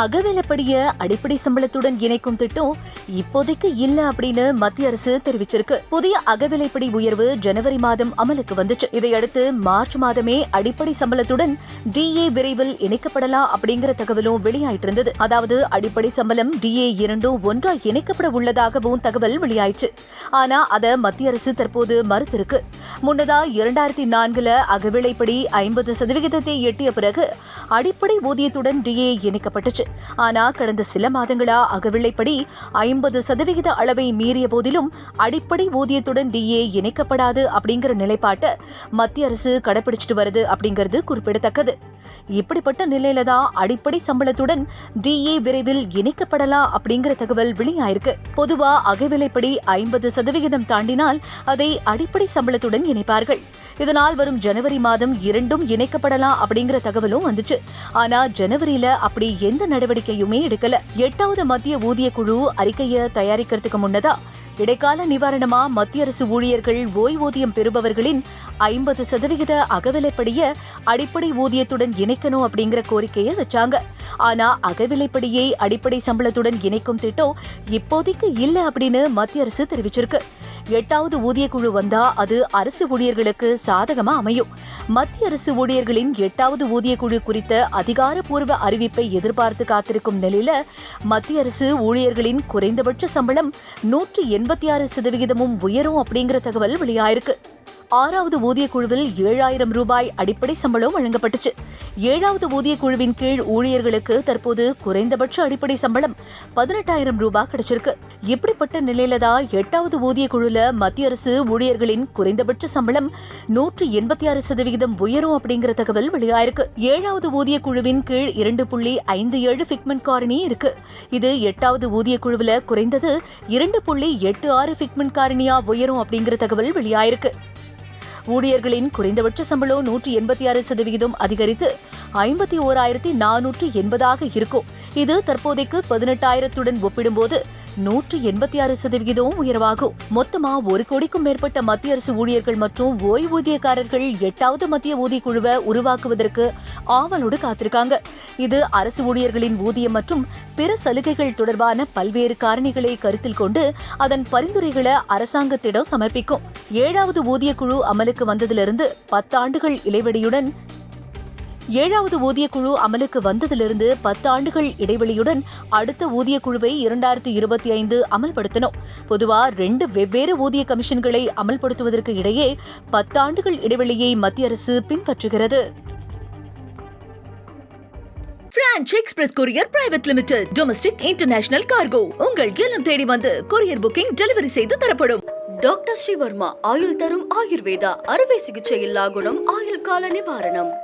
அகவிலப்படிய அடிப்படை சம்பளத்துடன் இணைக்கும் திட்டம் இப்போதைக்கு இல்ல அப்படின்னு மத்திய அரசு தெரிவிச்சிருக்கு. புதிய அகவிலைப்படி உயர்வு ஜனவரி மாதம் அமலுக்கு வந்துச்சு. இதையடுத்து மார்ச் மாதமே அடிப்படை சம்பளத்துடன் டிஏ விரைவில் இணைக்கப்படலாம் அப்படிங்கிற தகவலும் வெளியாயிட்டு இருந்தது. அதாவது அடிப்படை சம்பளம் டிஏ இரண்டும் ஒன்றா இணைக்கப்பட உள்ளதாகவும் தகவல் வெளியாயிச்சு. ஆனா அதை மத்திய அரசு தற்போது மறுத்திருக்கு. முன்னதா இரண்டாயிரத்தி நான்குல அகவிலைப்படி ஐம்பது சதவிகிதத்தை எட்டிய பிறகு அடிப்படை ஊதியத்துடன் டிஏ இணைக்கப்பட்டுச்சு. ஆனா கடந்த சில மாதங்களா அகவிலைப்படி ஐம்பது சதவிகித அளவை மீறிய போதிலும் அடிப்படை ஊதியத்துடன் டிஏ இணைக்கப்படாது அப்படிங்கிற நிலைப்பாட்டை மத்திய அரசு கடைபிடிச்சிட்டு வருது அப்படிங்கிறது குறிப்பிடத்தக்கது. இப்படிப்பட்ட நிலையில தான் அடிப்படை சம்பளத்துடன் டிஏ விரைவில் இணைக்கப்படலாம் அப்படிங்கிற தகவல் வெளியாயிருக்கு. பொதுவா அகவிலைப்படி ஐம்பது சதவிகிதம் தாண்டினால் அதை அடிப்படை சம்பளத்துடன் இணைப்பார்கள். இதனால் வரும் ஜனவரி மாதம் இரண்டும் இணைக்கப்படலாம் அப்படிங்கிற தகவலும் வந்துச்சு. ஆனா ஜனவரியில அப்படி எந்த நடவடிக்கையுமே எடுக்கல. எட்டாவது மத்திய ஊதிய குழு அறிக்கையை தயாரிக்கிறதுக்கு முன்னதா? இடைக்கால நிவாரணமா மத்திய அரசு ஊழியர்கள் ஓய்வூதியம் பெறுபவர்களின் ஐம்பது சதவிகித அகவிலைப்படிய அடிப்படை ஊதியத்துடன் இணைக்கணும் அப்படிங்கிற கோரிக்கையை வச்சாங்க. ஆனா அகவிலைப்படியை அடிப்படை சம்பளத்துடன் இணைக்கும் திட்டம் இப்போதைக்கு இல்லை அப்படின்னு மத்திய அரசு தெரிவிச்சிருக்கு. எட்டாவது ஊதியக்குழு வந்தா அது அரசு ஊழியர்களுக்கு சாதகமா அமையும். மத்திய அரசு ஊழியர்களின் எட்டாவது ஊதியக்குழு குறித்த அதிகாரப்பூர்வ அறிவிப்பை எதிர்பார்த்து காத்திருக்கும் நிலையில மத்திய அரசு ஊழியர்களின் குறைந்தபட்ச சம்பளம் நூற்றி எண்பத்தி ஆறு சதவிகிதமும் உயரும் அப்படிங்கிற தகவல் வெளியாயிருக்கு. ஆறாவது ஊதிய குழுவில் ஏழாயிரம் ரூபாய் அடிப்படை சம்பளம் வழங்கப்பட்டுச்சு. ஏழாவது ஊதிய குழுவின் கீழ் ஊழியர்களுக்கு தற்போது குறைந்தபட்ச அடிப்படை சம்பளம் பதினெட்டாயிரம் ரூபாய் கிடைச்சிருக்கு. இப்படிப்பட்ட நிலையில தான் எட்டாவது ஊதிய குழுல மத்திய அரசு ஊழியர்களின் குறைந்தபட்ச சம்பளம் நூற்றி எண்பத்தி ஆறு சதவிகிதம் உயரும் அப்படிங்கிற தகவல் வெளியாயிருக்கு. ஏழாவது ஊதிய குழுவின் கீழ் இரண்டு புள்ளி ஐந்து ஏழு ஃபிக்மெண்ட் காரணி இருக்கு. இது எட்டாவது ஊதிய குழுவில் குறைந்தது இரண்டு புள்ளி எட்டு ஆறு ஃபிக்மெண்ட் காரணியா உயரும் அப்படிங்கிற தகவல் வெளியாயிருக்கு. ஊழியர்களின் குறைந்தபட்ச சம்பளம் நூற்றி எண்பத்தி ஆறு சதவிகிதம் அதிகரித்து ஐம்பத்தி ஓராயிரத்தி நானூற்று எண்பதாக இருக்கும். இது தற்போதைக்கு பதினெட்டாயிரத்துடன் ஒப்பிடும்போது நூற்று எண்பத்தி ஆறு சதவிகிதம் உயர்வாகும். மொத்தமா ஒரு கோடிக்கும் மேற்பட்ட மத்திய அரசு ஊழியர்கள் மற்றும் ஓய்வூதியக்காரர்கள் எட்டாவது மத்திய ஊதிய குழுவை உருவாக்குவதற்கு ஆவலோடு காத்திருக்காங்க. இது அரசு ஊழியர்களின் ஊதியம் மற்றும் பிற சலுகைகள் தொடர்பான பல்வேறு காரணிகளை கருத்தில் கொண்டு அதன் பரிந்துரைகளை அரசாங்கத்திடம் சமர்ப்பிக்கும். ஏழாவது ஊதிய குழு அமலுக்கு வந்ததிலிருந்து பத்தாண்டுகள் இடைவெளியுடன் ஏழாவது ஊதியக்குழு குழு அமலுக்கு வந்ததிலிருந்து பத்து ஆண்டுகள் இடைவெளியுடன் அடுத்த ஊதியக்குழுவை இரண்டாயிரத்தி இருபத்தி ஐந்து அமல்படுத்தணும். பொதுவா ரெண்டு வெவ்வேறு ஊதிய கமிஷன்களை அமல்படுத்துவதற்கு இடையே பத்தாண்டுகள் இடைவெளியை மத்திய அரசு பின்பற்றுகிறது. Franch express courier private limited domestic international cargo உங்கள் இல்லம் தேடி வந்து கொரியர் புக்கிங் டெலிவரி செய்து தரப்படும். டாக்டர் ஸ்ரீவர்மா ஆயுள் தரும் ஆயுர்வேதா அறுவை சிகிச்சை இல்லா குணம் ஆயுள் கால நிவாரணம்.